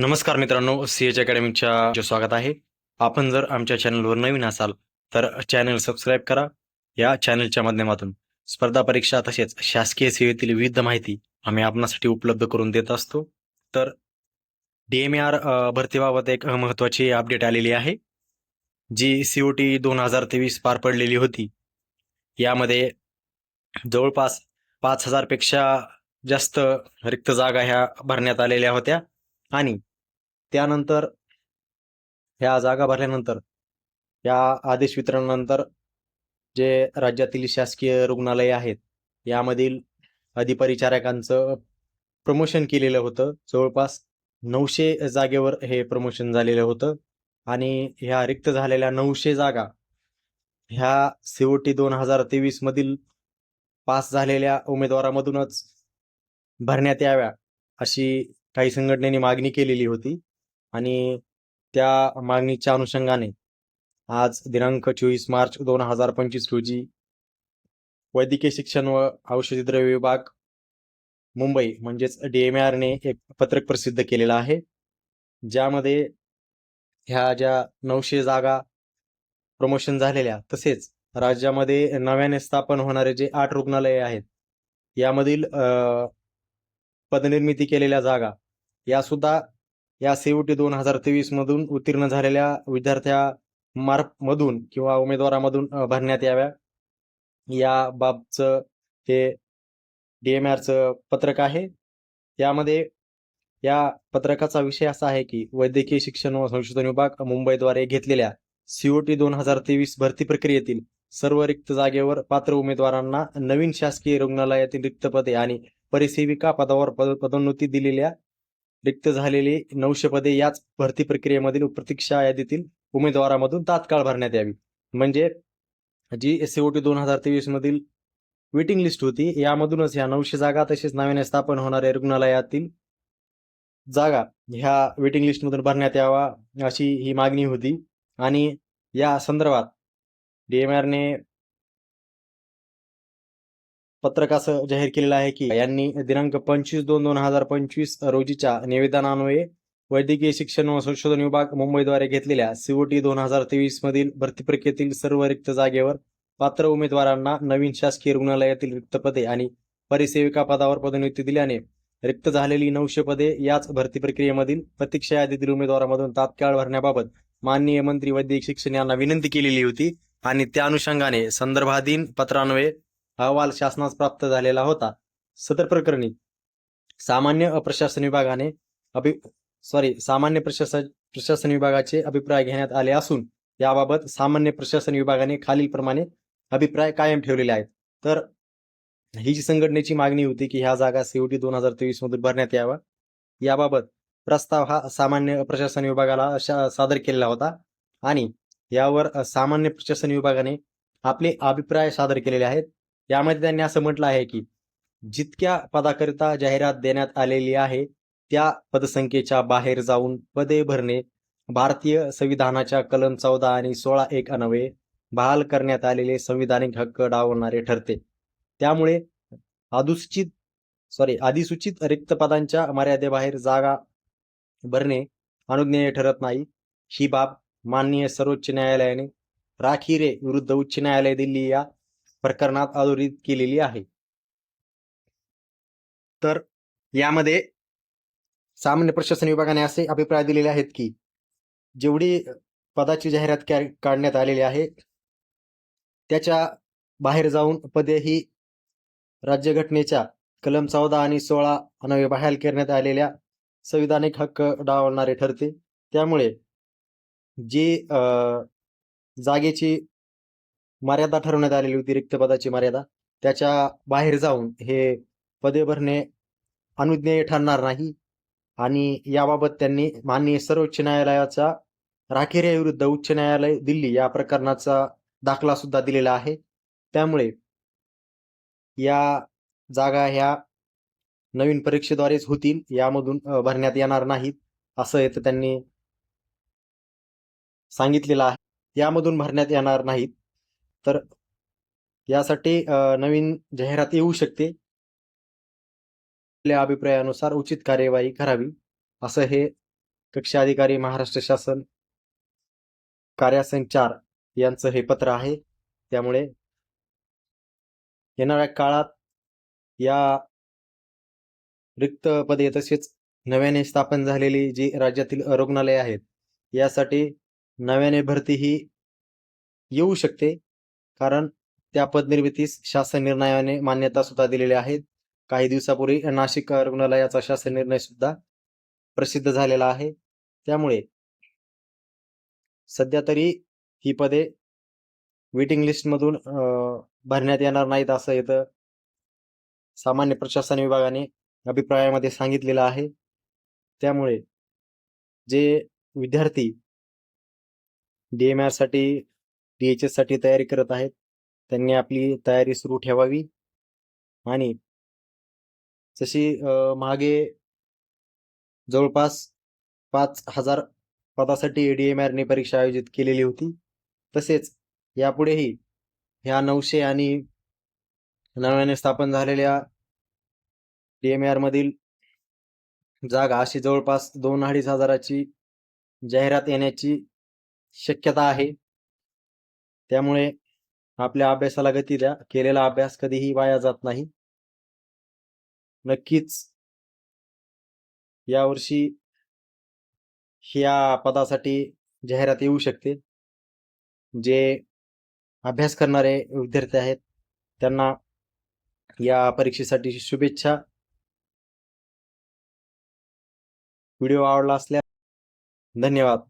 नमस्कार मित्रांनो C H अकॅडमीच्या स्वागत आहे. आपण जर आमच्या चॅनलवर नवीन असाल तर चॅनल सबस्क्राईब करा. या चॅनलच्या माध्यमातून स्पर्धा परीक्षा तसेच शासकीय सेवेतील विविध माहिती आम्ही आपणासाठी उपलब्ध करून देत असतो. तर डी एम आर भरतीबाबत एक महत्त्वाची अपडेट आलेली आहे. जी सी ओ टी दोन हजार तेवीस पार पडलेली होती. यामध्ये जवळपास पाच हजारपेक्षा जास्त रिक्त जागा ह्या भरण्यात आलेल्या होत्या. आणि त्यानंतर ह्या जागा भरल्यानंतर या आदेश वितरणानंतर जे राज्यातील शासकीय रुग्णालये आहेत यामधील अधिपरिचारकांचं प्रमोशन केलेलं होतं. जवळपास नऊशे जागेवर हे प्रमोशन झालेलं होतं आणि ह्या रिक्त झालेल्या नऊशे जागा ह्या सीओटी दोन हजार तेवीस मधील पास झालेल्या उमेदवारामधूनच भरण्यात याव्या अशी काही संघटनेने मागणी केलेली होती. आणि त्या मागणीच्या अनुषंगाने आज दिनांक चोवीस मार्च दोन हजार पंचवीस रोजी वैद्यकीय शिक्षण व औषधी द्रव्य विभाग मुंबई म्हणजेच डी एम आरने एक पत्रक प्रसिद्ध केलेलं आहे. ज्यामध्ये ह्या ज्या नऊशे जागा प्रमोशन झालेल्या तसेच राज्यामध्ये नव्याने स्थापन होणारे जे आठ रुग्णालये आहेत यामधील पदनिर्मिती केलेल्या जागा या सुद्धा या सीओटी दोन हजार तेवीस मधून उत्तीर्ण झालेल्या विद्यार्थ्या मार्फ मधून किंवा उमेदवारामधून भरण्यात याव्या. या बाबचं हे डीएमआरचं पत्रक आहे. यामध्ये या पत्रकाचा विषय असा आहे की वैद्यकीय शिक्षण व संशोधन विभाग मुंबईद्वारे घेतलेल्या सीओटी दोन हजार तेवीस भरती प्रक्रियेतील सर्व रिक्त जागेवर पात्र उमेदवारांना नवीन शासकीय रुग्णालयातील रिक्त पदे आणि परिसेविका पदावर पद पदोन्नती दिलेल्या रिक्त झालेली नऊशे पदे याच भरती प्रक्रियेमधील प्रतीक्षा यादीतील उमेदवारामधून तात्काळ भरण्यात यावी. म्हणजे जी सीओटी दोन हजार तेवीस मधील वेटिंग लिस्ट होती यामधूनच ह्या नऊशे जागा तसेच नव्याने स्थापन होणाऱ्या रुग्णालयातील जागा ह्या वेटिंग लिस्टमधून भरण्यात यावा अशी ही मागणी होती. आणि या संदर्भात डीएमआरने पत्रक असं जाहीर केलेलं आहे की यांनी दिनांक पंचवीस दोन दोन हजार पंचवीस रोजीच्या निवेदनान्वये वैद्यकीय शिक्षण व संशोधन विभाग मुंबईद्वारे घेतलेल्या सीओटी दोन हजार तेवीस मधील भरती प्रक्रियेतील सर्व रिक्त जागेवर पात्र उमेदवारांना नवीन शासकीय रुग्णालयातील रिक्त पदे आणि परिसेविका पदावर पदोन्नती दिल्याने रिक्त झालेली नऊशे पदे याच भरती प्रक्रियेमधील प्रतीक्षा यादीतील उमेदवारांमधून तात्काळ भरण्याबाबत माननीय मंत्री वैद्यकीय शिक्षण यांना विनंती केलेली होती आणि त्या अनुषंगाने संदर्भाधीन पत्रान्वये अहवाल शासनास प्राप्त झालेला होता. सदर प्रकरणी सामान्य प्रशासन विभागाने अभि सॉरी सामान्य प्रशासन प्रशासन विभागाचे अभिप्राय घेण्यात आले असून याबाबत सामान्य प्रशासन विभागाने खालीलप्रमाणे अभिप्राय कायम ठेवलेले आहेत. तर ही जी संघटनेची मागणी होती की ह्या जागा सीओटी दोन हजार तेवीस मधून भरण्यात यावा याबाबत प्रस्ताव हा सामान्य प्रशासन विभागाला सादर केलेला होता आणि यावर सामान्य प्रशासन विभागाने आपले अभिप्राय सादर केलेले आहेत. यामध्ये त्यांनी असं म्हटलं आहे की जितक्या पदाकरिता जाहिरात देण्यात आलेली आहे त्या पदसंख्येच्या बाहेर जाऊन पदे भरणे भारतीय संविधानाच्या कलम चौदा आणि सोळा एक अनवे बहाल करण्यात आलेले संविधानिक हक्क डावणारे ठरते. त्यामुळे अधुसूचित सॉरी अधिसूचित रिक्त पदांच्या मर्यादेबाहेर जागा भरणे अनुज्ञेय ठरत नाही. ही बाब माननीय सर्वोच्च न्यायालयाने राखीरे विरुद्ध उच्च न्यायालय दिल्ली या प्रकरणात अधोरित केलेली आहे. तर यामध्ये सामान्य प्रशासन विभागाने असे अभिप्राय दिलेले आहेत की जेवढी पदाची जाहिरात काढण्यात आलेली आहे त्याच्या बाहेर जाऊन पदे ही राज्यघटनेच्या कलम चौदा आणि सोळा नवे बहाल करण्यात आलेल्या संविधानिक हक्क डावलणारे ठरते. त्यामुळे जी जागेची मर्यादा ठरवण्यात आलेली होती रिक्त पदाची मर्यादा. त्याच्या बाहेर जाऊन हे पदे भरणे अनुज्ञेय ठरणार नाही आणि याबाबत त्यांनी माननीय सर्वोच्च न्यायालयाचा राखेरे विरुद्ध उच्च न्यायालय दिल्ली या प्रकरणाचा दाखला सुद्धा दिलेला आहे. त्यामुळे या जागा ह्या नवीन परीक्षेद्वारेच होतील यामधून भरण्यात येणार नाहीत असं येतं त्यांनी सांगितलेलं आहे. यामधून भरण्यात येणार नाहीत. तर यासाठी नवीन जाहिरात येऊ शकते. आपल्या अभिप्रायानुसार उचित कार्यवाही करावी असं हे कक्षा अधिकारी महाराष्ट्र शासन कार्यासनचार यांचं हे पत्र आहे. त्यामुळे येणाऱ्या काळात या रिक्त पदे तसेच नव्याने स्थापन झालेली जी राज्यातील रुग्णालये आहेत यासाठी नव्याने भरती ही येऊ शकते. कारण त्या पदनिर्मितीस शासन निर्णयाने मान्यता सुद्धा दिलेली आहेत काही दिवसापूर्वी नाशिक रुग्णालयाचा शासन निर्णय सुद्धा प्रसिद्ध झालेला आहे. त्यामुळे सध्या तरी ही पदे वेटिंग लिस्टमधून भरण्यात येणार नाहीत असं इथं सामान्य प्रशासन विभागाने अभिप्रायामध्ये सांगितलेलं आहे. त्यामुळे जे विद्यार्थी डी एम आर साठी डी एच साठी तयारी करत आहेत. त्यांनी आपली तयारी सुरू ठेवावी. आणि जशी मागे जवळपास पाच हजार पदासाठी डी एम आरनी परीक्षा आयोजित केलेली होती. तसेच यापुढेही ह्या नऊशे आणि नव्याने स्थापन झालेल्या डी एम आर मधील जागा अशी जवळपास दोन अडीच हजाराची जाहिरात येण्याची शक्यता आहे. त्यामुळे आपल्या अभ्यासाला गती द्या. केलेला अभ्यास कधीही वाया जात नाही. नक्कीच यावर्षी ह्या पदासाठी जाहिरात येऊ शकते. जे अभ्यास करणारे विद्यार्थी आहेत त्यांना या परीक्षेसाठी शुभेच्छा. व्हिडिओ आवडला असल्यास धन्यवाद.